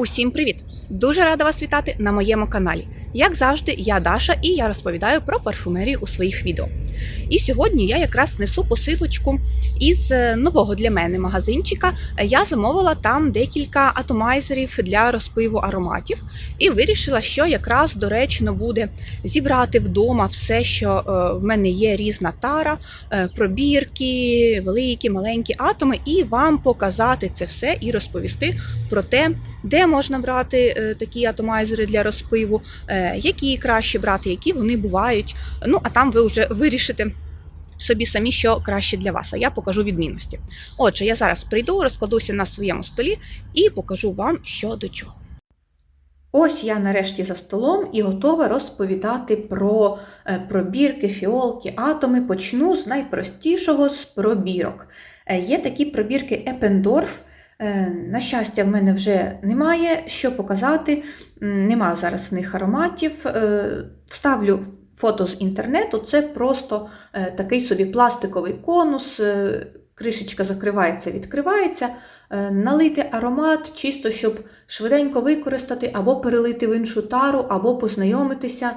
Усім привіт! Дуже рада вас вітати на моєму каналі. Як завжди, я Даша і я розповідаю про парфумерію у своїх відео. І сьогодні я якраз несу посилочку із е, нового для мене магазинчика. Я замовила там декілька атомайзерів для розпиву ароматів і вирішила, що якраз доречно буде зібрати вдома все, що е, в мене є різна тара, е, пробірки, великі, маленькі атоми, і вам показати це все і розповісти про те, де можна брати такі атомайзери для розпиву, які краще брати, які вони бувають. Ну а там ви вже вирішите. Собі самі, що краще для вас, а я покажу відмінності. Отже, я зараз прийду, розкладуся на своєму столі і покажу вам, що до чого. Ось я нарешті за столом і готова розповідати про е, пробірки, фіолки, атоми. Почну з найпростішого з пробірок. Е, Є такі пробірки Епендорф. Е, На щастя, в мене вже немає що показати. Нема зараз в них ароматів. Е, Вставлю фото з інтернету. Це просто е, такий собі пластиковий конус. е, Кришечка закривається, відкривається. Е, Налити аромат, чисто щоб швиденько використати, або перелити в іншу тару, або познайомитися.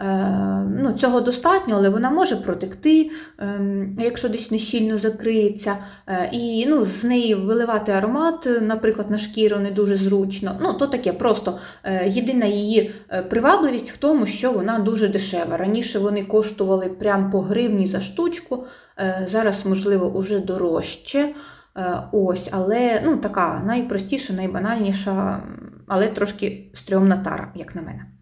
Е, Ну, цього достатньо, але вона може протекти, ем, якщо десь нещільно закриється. Е, І ну, з неї виливати аромат, наприклад, на шкіру не дуже зручно. Ну, то таке, просто е, єдина її привабливість в тому, що вона дуже дешева. Раніше вони коштували прям по гривні за штучку, зараз, можливо, уже дорожче. Ось, але ну, така найпростіша, найбанальніша, але трошки стрьомна тара, як на мене.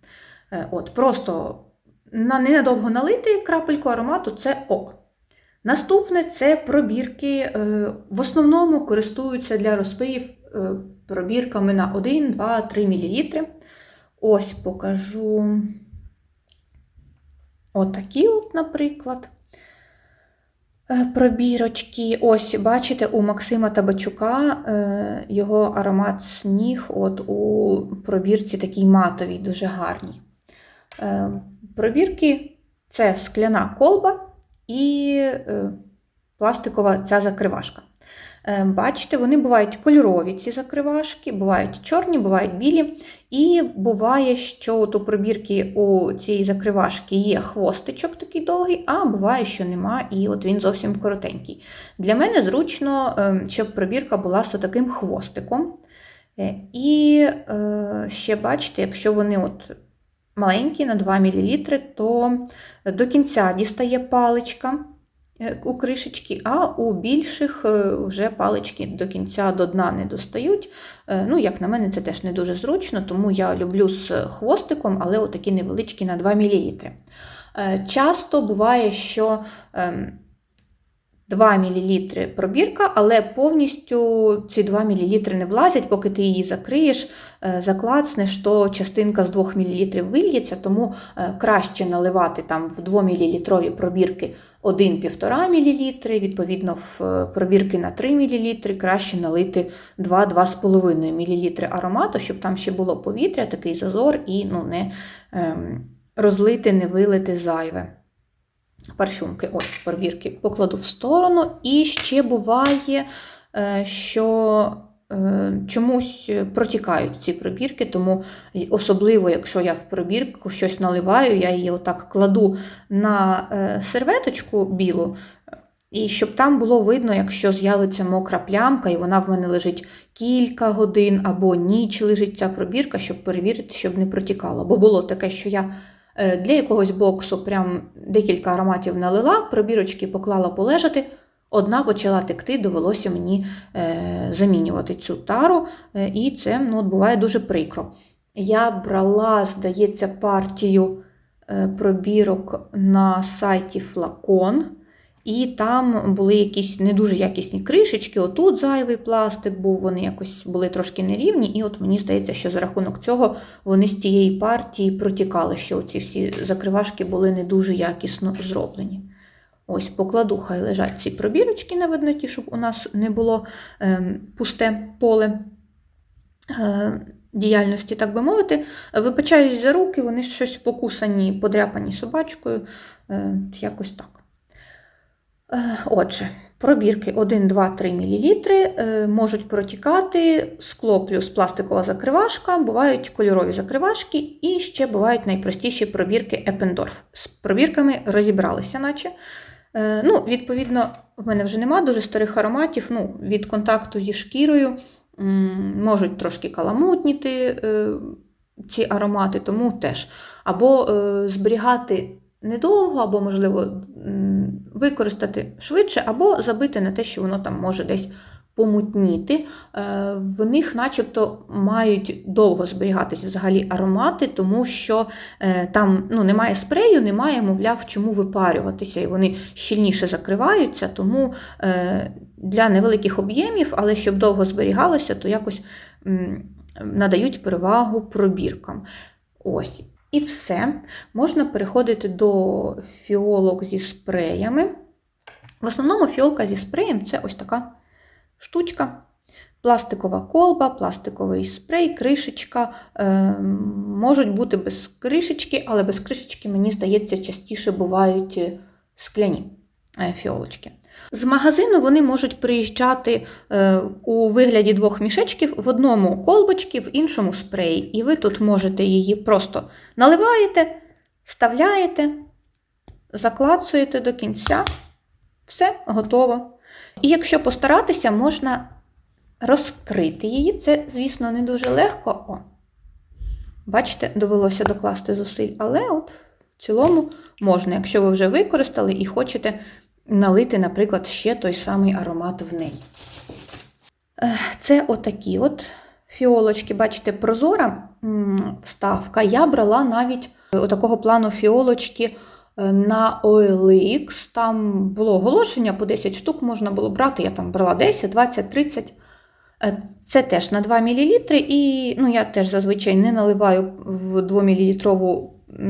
Е, От, просто на ненадовго налити крапельку аромату це ок. Наступне це пробірки. е, В основному користуються для розпиїв е, пробірками на 1, 2, 3 мл. Ось покажу отакі, от, наприклад. Пробірочки. Ось, бачите, у Максима Табачука його аромат сніг от у пробірці такій матовій, дуже гарній. Е, Пробірки це скляна колба і е, пластикова ця закривашка. Е, Бачите, вони бувають кольорові, ці закривашки, бувають чорні, бувають білі. І буває, що от у пробірки у цієї закривашки є хвостичок такий довгий, а буває, що нема, і от він зовсім коротенький. Для мене зручно, щоб пробірка була з таким хвостиком. І ще бачите, якщо вони от маленькі на 2 мл, то до кінця дістає паличка е, у кришечки, а у більших е, вже палички до кінця до дна не достають. Е, Ну, як на мене, це теж не дуже зручно, тому я люблю з хвостиком, але отакі невеличкі на 2 мл. Е, Часто буває, що ем, 2 мл пробірка, але повністю ці 2 мл не влазять, поки ти її закриєш, е, заклацнеш, то частинка з 2 мл вильється, тому е, краще наливати там в 2 мл пробірки 1-1,5 мл, відповідно, в е, пробірки на 3 мл краще налити 2-2,5 мл аромату, щоб там ще було повітря, такий зазор і ну, не ем, розлити, не вилити зайве парфюмки, ось пробірки покладу в сторону. І ще буває, е, що е, чомусь протікають ці пробірки, тому особливо, якщо я в пробірку щось наливаю, я її отак кладу на е, серветочку білу. І щоб там було видно, якщо з'явиться мокра плямка, і вона в мене лежить кілька годин або ніч лежить ця пробірка, щоб перевірити, щоб не протікала. Бо було таке, що я для якогось боксу прям декілька ароматів налила, пробірочки поклала полежати, одна почала текти, довелося мені е, замінювати цю тару, е, і це ну, буває дуже прикро. Я брала, здається, партію е, пробірок на сайті Флакон. І там були якісь не дуже якісні кришечки. Отут зайвий пластик був, вони якось були трошки нерівні. І от мені здається, що за рахунок цього вони з тієї партії протікали, що ці всі закривашки були не дуже якісно зроблені. Ось, покладу, хай лежать ці пробірочки на видноті, щоб у нас не було ем, пусте поле е, діяльності, так би мовити. Вибачаюсь за руки, вони щось покусані, подряпані собачкою. Е, якось так. Е, Отже, Пробірки 1, 2, 3 мл можуть протікати скло плюс пластикова закривашка, бувають кольорові закривашки, і ще бувають найпростіші пробірки Eppendorf. З пробірками розібралися, наче. Е, Ну, Відповідно, в мене вже нема дуже старих ароматів. Ну, Від контакту зі шкірою можуть трошки каламутніти е, ці аромати, тому теж. Або зберігати недовго, або, можливо, використати швидше, або забити на те, що воно там може десь помутніти. Е, В них, начебто, мають довго зберігатися взагалі аромати, тому що е, там ну, немає спрею, немає, мовляв, чому випарюватися, і вони щільніше закриваються, тому е, для невеликих об'ємів, але щоб довго зберігалося, то якось надають перевагу пробіркам. Ось. І все. Можна переходити до фіолок зі спреями. В основному фіолка зі спреєм це ось така штучка. Пластикова колба, пластиковий спрей, кришечка. Е, можуть бути без кришечки, але без кришечки, мені здається, частіше бувають е, скляні е, фіолочки. З магазину вони можуть приїжджати е, у вигляді двох мішечків, в одному колбочки, в іншому спреї. І ви тут можете її просто наливаєте, вставляєте, заклацуєте до кінця. Все готово. І якщо постаратися, можна розкрити її. Це, звісно, не дуже легко. О, Бачите, довелося докласти зусиль, але от в цілому можна, якщо ви вже використали і хочете налити, наприклад, ще той самий аромат в неї. Е, Це отакі от фіолочки, бачите, прозора вставка. Я брала навіть отакого плану фіолочки е, на OLX. Там було оголошення по 10 штук можна було брати. Я там брала 10, 20, 30. Це теж на 2 мл, і ну, я теж зазвичай не наливаю в 2-мл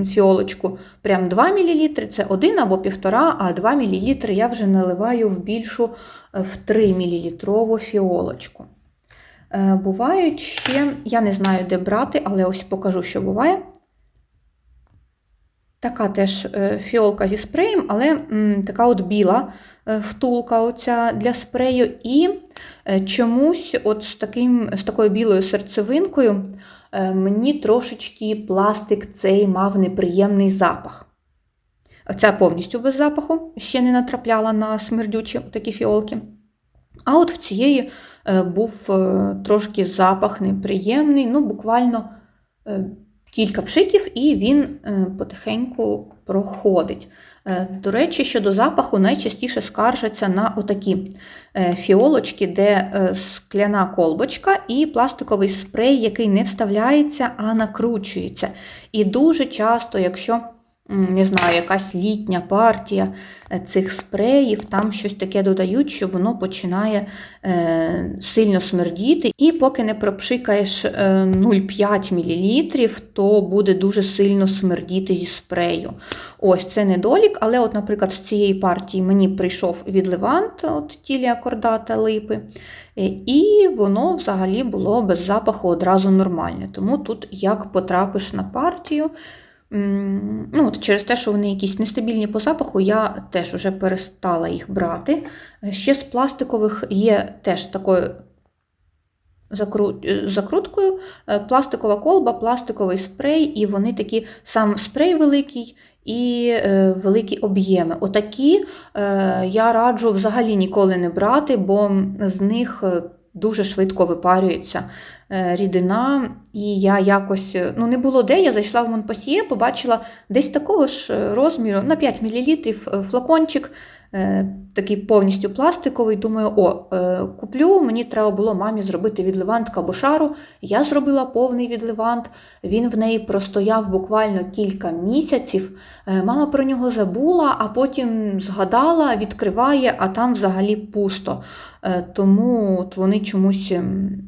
фіолочку прям 2 мл, це 1 або 1,5, а 2 мл я вже наливаю в більшу в 3 мл фіолочку. Бувають ще, я не знаю, де брати, але ось покажу, що буває. Така теж фіолка зі спреєм, але така от біла втулка оця для спрею. І чомусь от з, таким, з такою білою серцевинкою мені трошечки пластик цей мав неприємний запах. Оця повністю без запаху, ще не натрапляла на смердючі такі фіолки. А от в цієї був трошки запах неприємний, ну, буквально кілька пшиків, і він потихеньку проходить. До речі, щодо запаху, найчастіше скаржаться на отакі фіолочки, де скляна колбочка і пластиковий спрей, який не вставляється, а накручується. І дуже часто, якщо не знаю, якась літня партія цих спреїв, там щось таке додають, що воно починає е, сильно смердіти. І поки не пропшикаєш 0,5 мл, то буде дуже сильно смердіти зі спрею. Ось це недолік, але, от, наприклад, з цієї партії мені прийшов від Левант, от тілія кордата липи. І воно взагалі було без запаху одразу нормальне. Тому тут як потрапиш на партію. Ну, от Через те, що вони якісь нестабільні по запаху, я теж вже перестала їх брати. Ще з пластикових є теж такою закруткою, пластикова колба, пластиковий спрей, і вони такі, сам спрей великий і великі об'єми. Отакі я раджу взагалі ніколи не брати, бо з них дуже швидко випарюється рідина, і я якось, ну не було де, я зайшла в Монпасіє, побачила десь такого ж розміру, на 5 мл флакончик, такий повністю пластиковий. Думаю, о, куплю, мені треба було мамі зробити відливант кабошару. Я зробила повний відливант, він в неї простояв буквально кілька місяців. Мама про нього забула, а потім згадала, відкриває, а там взагалі пусто. Тому от вони чомусь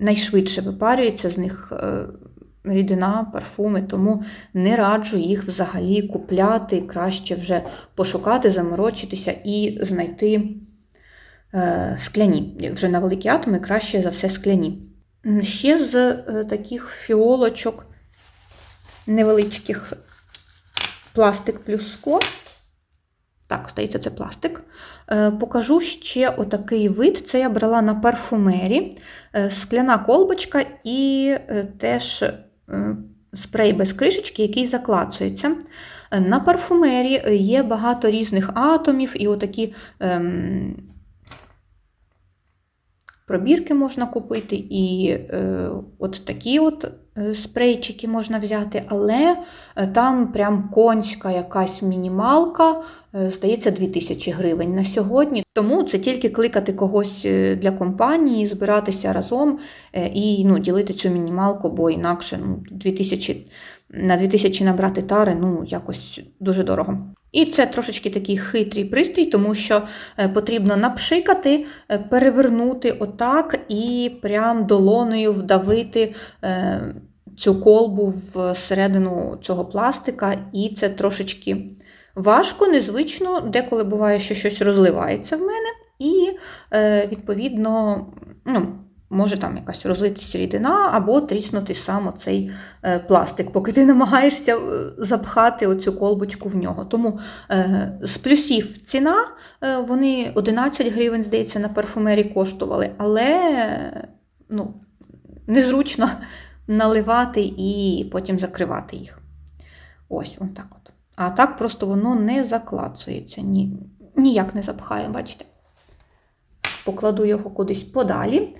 найшвидше випарюються з них рідина, парфуми, тому не раджу їх взагалі купляти, краще вже пошукати, заморочитися і знайти скляні. Вже на великі атоми краще за все скляні. Ще з таких фіолочок невеличких пластик плюс скло. Так, здається, це пластик. Е, Покажу ще отакий вид. Це я брала на парфумері. Е, Скляна колбочка і е, теж е, спрей без кришечки, який заклацується. Е, На парфумері є багато різних атомів і отакі. Ем, Пробірки можна купити, і е, от такі от е, спрейчики можна взяти, але е, там прям конська якась мінімалка, е, здається, 2000 гривень на сьогодні. Тому це тільки кликати когось для компанії, збиратися разом і ну, ділити цю мінімалку, бо інакше ну, 2000, на 2000 набрати тари ну, якось дуже дорого. І це трошечки такий хитрий пристрій, тому що е, потрібно напшикати, е, перевернути отак і прям долоною вдавити е, цю колбу всередину цього пластика, і це трошечки важко, незвично, деколи буває, що щось розливається в мене, і, відповідно, ну, може там якась розлитися рідина або тріснути сам оцей е, пластик, поки ти намагаєшся е, запхати оцю колбочку в нього. Тому е, з плюсів ціна, вони 11 гривень, здається, на парфумері коштували, але ну, незручно наливати і потім закривати їх. Ось, отак от. А так просто воно не заклацується, ні, ніяк не запхає, бачите. Покладу його кудись подалі.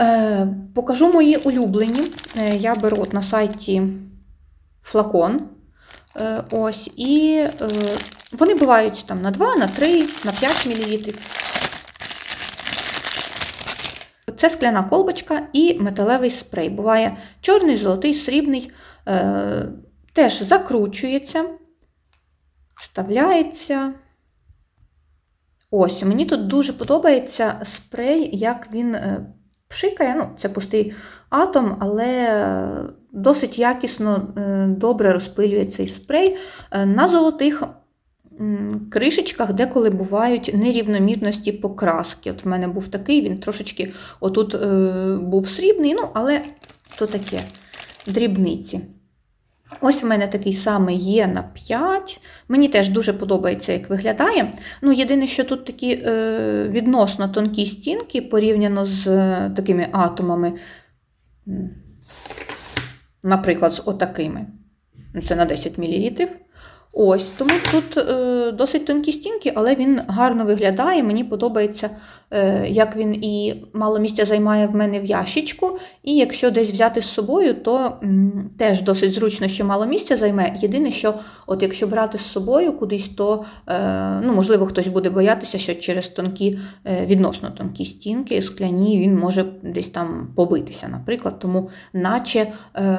Е, покажу мої улюблені. Е, я беру от на сайті флакон. Е, ось, і вони бувають там на 2, на 3, на 5 мл. Це скляна колбочка і металевий спрей. Буває чорний, золотий, срібний. Теж закручується, вставляється. Ось, мені тут дуже подобається спрей, як він пшикає. Ну, це пустий атом, але досить якісно, е, добре розпилює цей спрей. Е, На золотих кришечках деколи бувають нерівномірності покраски. От в мене був такий, він трошечки отут е, був срібний, ну, але то таке дрібниці. Ось в мене такий самий є на 5. Мені теж дуже подобається, як виглядає. Ну, єдине, що тут такі е, відносно тонкі стінки порівняно з е, такими атомами, наприклад, з отакими. Це на 10 мл. Ось, тому тут е, досить тонкі стінки, але він гарно виглядає. Мені подобається, е, як він і мало місця займає в мене в ящичку. І якщо десь взяти з собою, то м, теж досить зручно, що мало місця займе. Єдине, що от якщо брати з собою кудись, то е, ну, можливо хтось буде боятися, що через тонкі, е, відносно тонкі стінки, скляні, він може десь там побитися, наприклад. Тому наче е,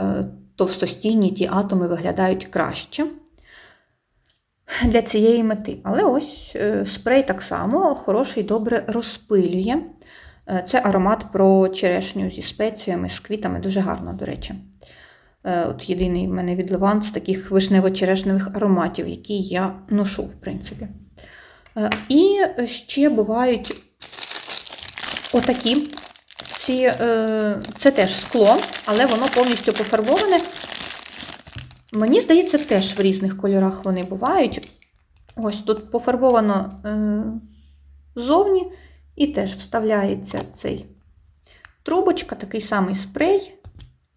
товстостійні ті атоми виглядають краще для цієї мети. Але ось е, спрей так само хороший, добре розпилює. Е, Це аромат про черешню зі спеціями, з квітами, дуже гарно, до речі. Е, От єдиний в мене від Левант з таких вишнево-черешневих ароматів, які я ношу, в принципі. І ще бувають отакі. Ці, Це теж скло, але воно повністю пофарбоване. Мені здається, теж в різних кольорах вони бувають. Ось тут пофарбовано е, ззовні, і теж вставляється цей трубочка, такий самий спрей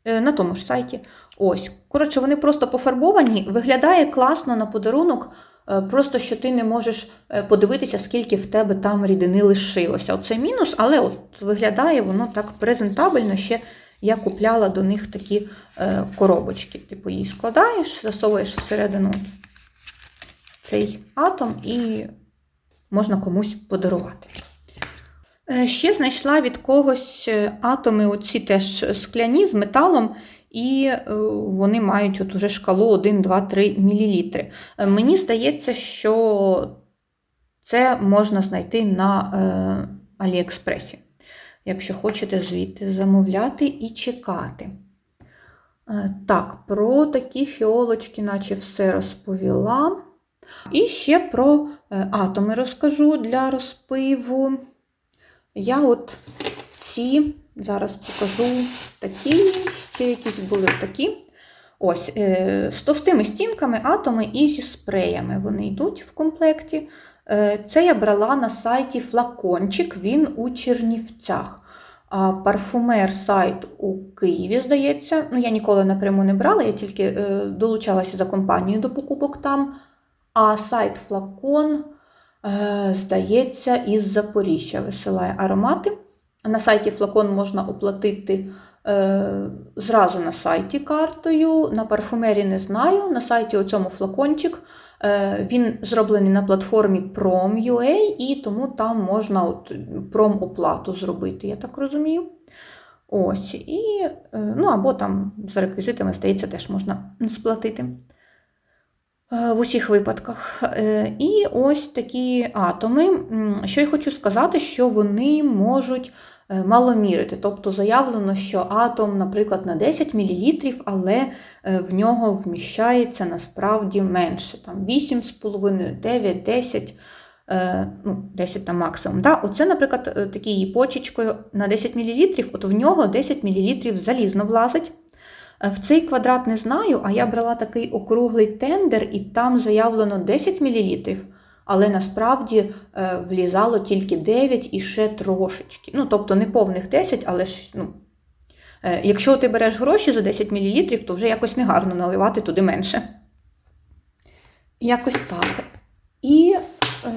е, на тому ж сайті. Ось. Коротше, вони просто пофарбовані, виглядає класно на подарунок, е, просто що ти не можеш подивитися, скільки в тебе там рідини лишилося. Оце мінус, але от виглядає воно так презентабельно ще. Я купляла до них такі е, коробочки. Типу її складаєш, засовуєш всередину цей атом і можна комусь подарувати. Е, ще знайшла від когось е, атоми, оці теж скляні з металом, і вони мають от уже шкалу 1, 2, 3 мл. Мені здається, що це можна знайти на Аліекспресі якщо хочете звідти замовляти і чекати. Е, Так, про такі фіолочки, наче все розповіла. І ще про е, атоми розкажу для розпиву. Я от ці, зараз покажу такі, ще якісь були такі. Ось, е, з товстими стінками, атоми і зі спреями вони йдуть в комплекті. Е, Це я брала на сайті Флакончик, він у Чернівцях. А парфумер сайт у Києві, здається. Ну, я ніколи напряму не брала, я тільки е, долучалася за компанією до покупок там. А сайт Флакон, е, здається, із Запоріжжя висилає аромати. На сайті Флакон можна оплатити зразу на сайті картою. На парфумері не знаю. На сайті у цьому флакончик. Е, він зроблений на платформі Prom.ua, і тому там можна от пром-оплату зробити, я так розумію. Ось, і, е, ну або там за реквізитами, здається, теж можна сплатити в усіх випадках. Е, І ось такі атоми. Що я хочу сказати, що вони можуть е, маломірити. Тобто заявлено, що атом, наприклад, на 10 мл, але е, в нього вміщається насправді менше. Там 8,5, 9, 10. е, Ну, 10 там максимум. Да? Оце, наприклад, е, такою почечкою на 10 мл, от в нього 10 мл залізно влазить. В цей квадрат не знаю, а я брала такий округлий тендер, і там заявлено 10 мл, але насправді е, влізало тільки 9 і ще трошечки. Ну, тобто не повних 10, але ж, ну, е, якщо ти береш гроші за 10 мл, то вже якось негарно наливати туди менше. Якось так. І е,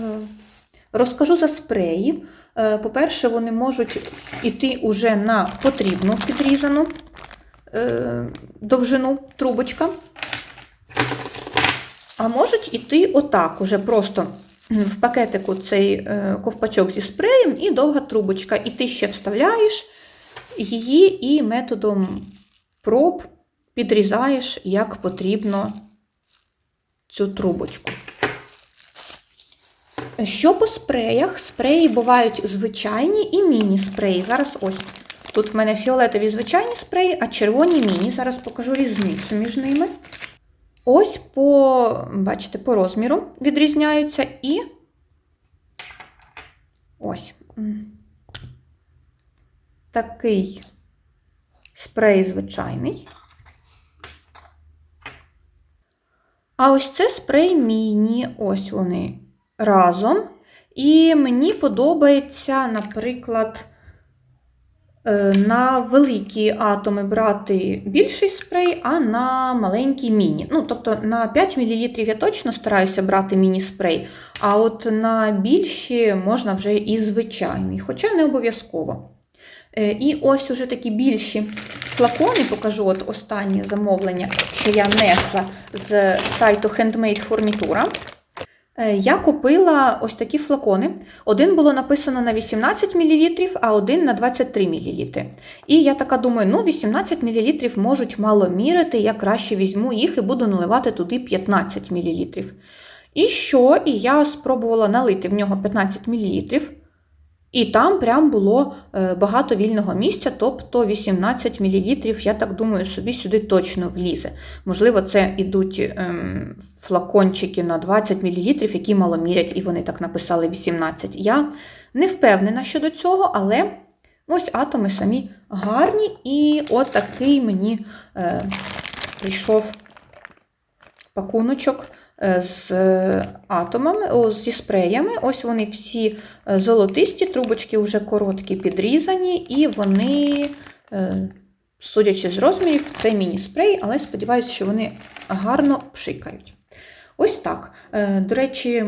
розкажу за спреї. Е, По-перше, вони можуть йти уже на потрібну підрізану довжину трубочка. А можуть іти отак, уже просто в пакетику цей е, ковпачок зі спреєм і довга трубочка. І ти ще вставляєш її і методом проб підрізаєш, як потрібно цю трубочку. Що по спреях? Спреї бувають звичайні і міні-спреї. Зараз ось. Тут в мене фіолетові звичайні спреї, а червоні міні. Зараз покажу різницю між ними. Ось по, бачите, по розміру відрізняються і ось такий спрей звичайний. А ось це спрей міні, ось вони разом. І мені подобається, наприклад, на великі атоми брати більший спрей, а на маленький міні. Ну, тобто на 5 мл я точно стараюся брати міні-спрей, а от на більші можна вже і звичайний, хоча не обов'язково. Е, І ось уже такі більші флакони, покажу от останнє замовлення, що я несла з сайту Handmade Furnitura. Е, Я купила ось такі флакони. Один було написано на 18 мл, а один на 23 мл. І я така думаю, ну 18 мл можуть мало мірити, я краще візьму їх і буду наливати туди 15 мл. І що? І я спробувала налити в нього 15 мл. І там прям було е, багато вільного місця, тобто 18 мл, я так думаю, собі сюди точно влізе. Можливо, це ідуть ем, флакончики на 20 мл, які мало мірять, і вони так написали 18. Я не впевнена щодо цього, але ось атоми самі гарні, і от мені е, прийшов пакуночок з атомами, о, зі спреями. Ось вони всі е, золотисті, трубочки вже короткі підрізані, і вони, е, судячи з розмірів, це міні-спрей, але сподіваюся, що вони гарно пшикають. Ось так. Е, До речі,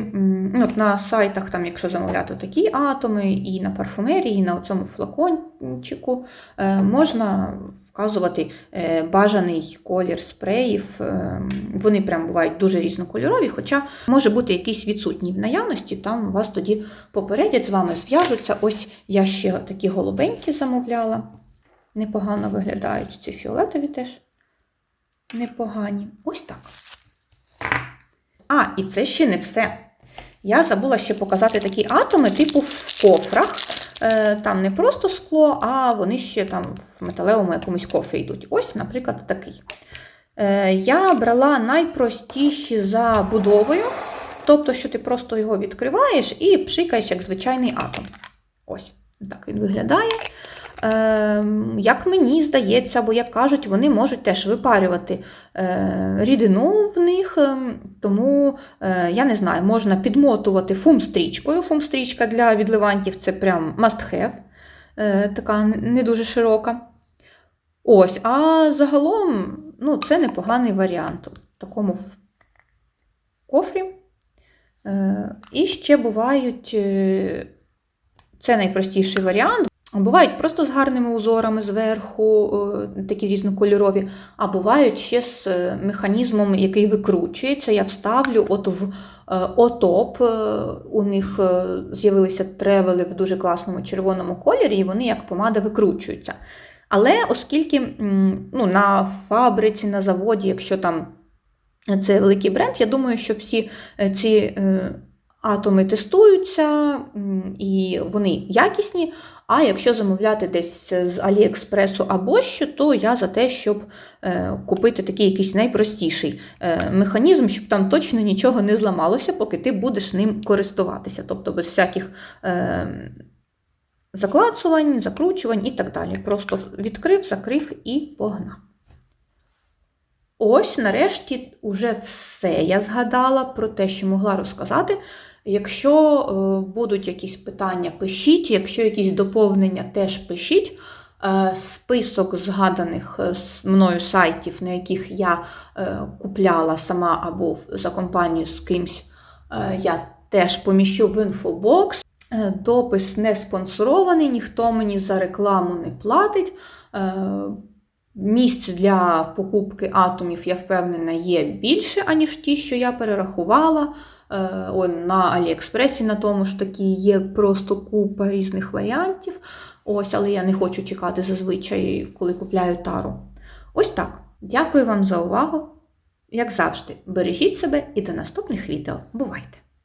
ну, на сайтах, там, якщо замовляти такі атоми, і на парфумерії, і на цьому флакончику, е, можна вказувати е, бажаний колір спреїв. Вони прям бувають дуже різнокольорові, хоча може бути якийсь відсутній в наявності, там вас тоді попередять, з вами зв'яжуться. Ось я ще такі голубенькі замовляла. Непогано виглядають ці фіолетові теж непогані. Ось так. А, і це ще не все. Я забула ще показати такі атоми, типу в кофрах. Е, Там не просто скло, а вони ще там в металевому якомусь кофрі йдуть. Ось, наприклад, такий. Е, Я брала найпростіші за будовою. Тобто, що ти просто його відкриваєш і пшикаєш як звичайний атом. Ось, так він виглядає. Е, як мені здається, або як кажуть, вони можуть теж випарювати е, рідину в них, е, тому е, я не знаю, можна підмотувати фум-стрічкою. Фум-стрічка для відливантів це прям must have, е, така не дуже широка. Ось, а загалом ну, це непоганий варіант в такому кофрі. І ще бувають, це найпростіший варіант. Бувають просто з гарними узорами зверху, е, такі різнокольорові, а бувають ще з е, механізмом, який викручується. Я вставлю от в е, отоп. У них з'явилися тревели в дуже класному червоному кольорі, і вони як помада викручуються. Але оскільки ну, на фабриці, на заводі, якщо там це великий бренд, я думаю, що всі ці атоми тестуються і вони якісні. А якщо замовляти десь з Аліекспресу або що, то я за те, щоб е, купити такий якийсь найпростіший е, механізм, щоб там точно нічого не зламалося, поки ти будеш ним користуватися. Тобто без всяких е, заклацувань, закручувань і так далі. Просто відкрив, закрив і погнав. Ось, нарешті, уже все я згадала про те, що могла розказати. Якщо е, будуть якісь питання, пишіть, якщо якісь доповнення, теж пишіть. Е, Список згаданих е, з мною сайтів, на яких я е, купляла сама або за компанію з кимсь, е, я теж поміщу в інфобокс. Е, Допис не спонсорований, ніхто мені за рекламу не платить. Е, Місць для покупки атомів, я впевнена, є більше, аніж ті, що я перерахувала. Е, он, на Аліекспресі на тому ж таки є просто купа різних варіантів. Ось, але я не хочу чекати зазвичай, коли купляю тару. Ось так. Дякую вам за увагу. Як завжди, бережіть себе і до наступних відео. Бувайте!